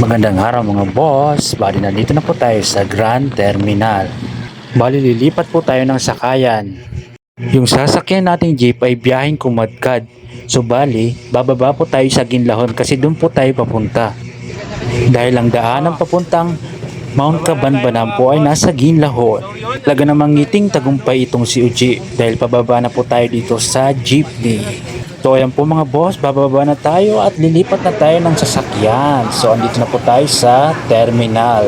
Magandang araw mga boss. Bali nandito na po tayo sa Grand Terminal. Bali lilipat po tayo ng sakayan. Yung sasakyan nating jeep ay biyaheng kumadkad. So bali, bababa po tayo sa Ginlahon kasi doon po tayo papunta. Dahil ang daanan papuntang Mount Cabanbanan po ay nasa Ginlahon. Laga namang ngiting tagumpay itong si Uji dahil pababa na po tayo dito sa jeepney. So ayan po mga boss, bababa na tayo at lilipat na tayo ng sasakyan. So andito na po tayo sa terminal.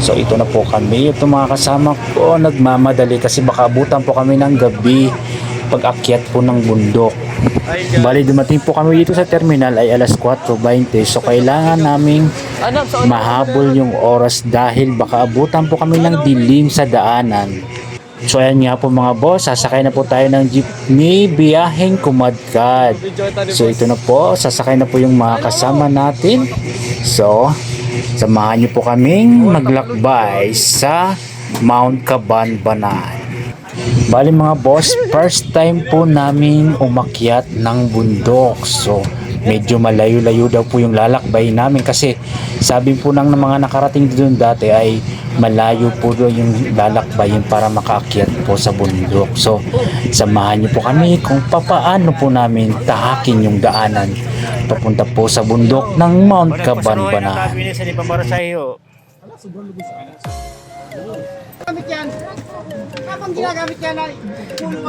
So ito na po kami. Ito mga kasama ko nagmamadali kasi baka abutan po kami ng gabi pag akyat po ng bundok. Bali dumating po kami dito sa terminal ay alas 4.20 so kailangan naming mahabol yung oras dahil baka abutan po kami ng dilim sa daanan. So ayan nga po mga boss, sasakay na po tayo ng jeepney biyaheng kumadkad. So ito na po, sasakay na po yung mga kasama natin. So, samahan niyo po kaming maglakbay sa Mount Cabanbanan. Bali mga boss, first time po namin umakyat ng bundok. So, medyo malayo-layo daw po yung lalakbay namin kasi sabi po ng mga nakarating doon dati ay malayo po doon yung lalakbayin para makaakyat po sa bundok. So, samahan niyo po kami kung papaano po namin tahakin yung daanan papunta po sa bundok ng Mount tulungan.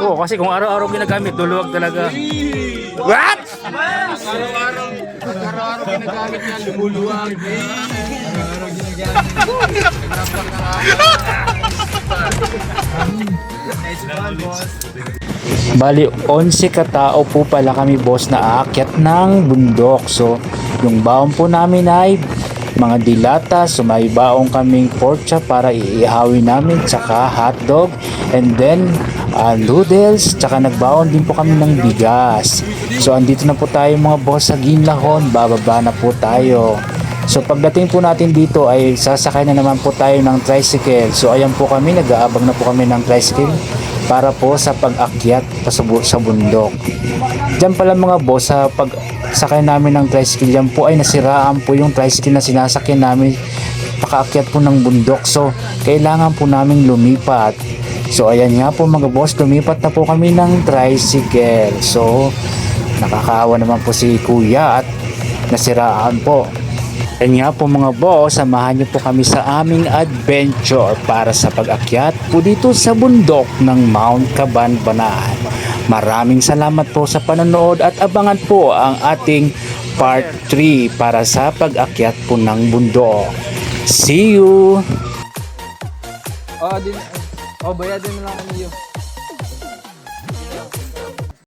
Oo, kasi kung araw-araw ginagamit, duluwag talaga. What? Araw-araw ginagamit yan, lumuluwag. Bali, 11 katao po pala kami boss na aakyat ng bundok. So, yung baon po namin ay mga dilata, so may baong kaming pork para iihawin namin, tsaka hotdog, and then uh, noodles, tsaka nagbaon din po kami ng bigas. So, andito na po tayo mga boss sa Ginlahon, bababa na po tayo. So pagdating po natin dito ay sasakay na naman po tayo ng tricycle. So ayan po kami, nag-aabang na po kami ng tricycle para po sa pag-akyat pa sa, sa bundok. Diyan pala mga boss, sa pagsakay namin ng tricycle, diyan po ay nasiraan po yung tricycle na sinasakyan namin pakaakyat po ng bundok. So kailangan po namin lumipat. So ayan nga po mga boss, lumipat na po kami ng tricycle. So nakakaawa naman po si kuya at nasiraan po. Yan nga po mga boss, samahan niyo po kami sa aming adventure para sa pag-akyat po dito sa bundok ng Mount Cabanbanan. Maraming salamat po sa panonood at abangan po ang ating part 3 para sa pag-akyat po ng bundok. See you! Oh, din. Oh, bayadin mo lang kami yun.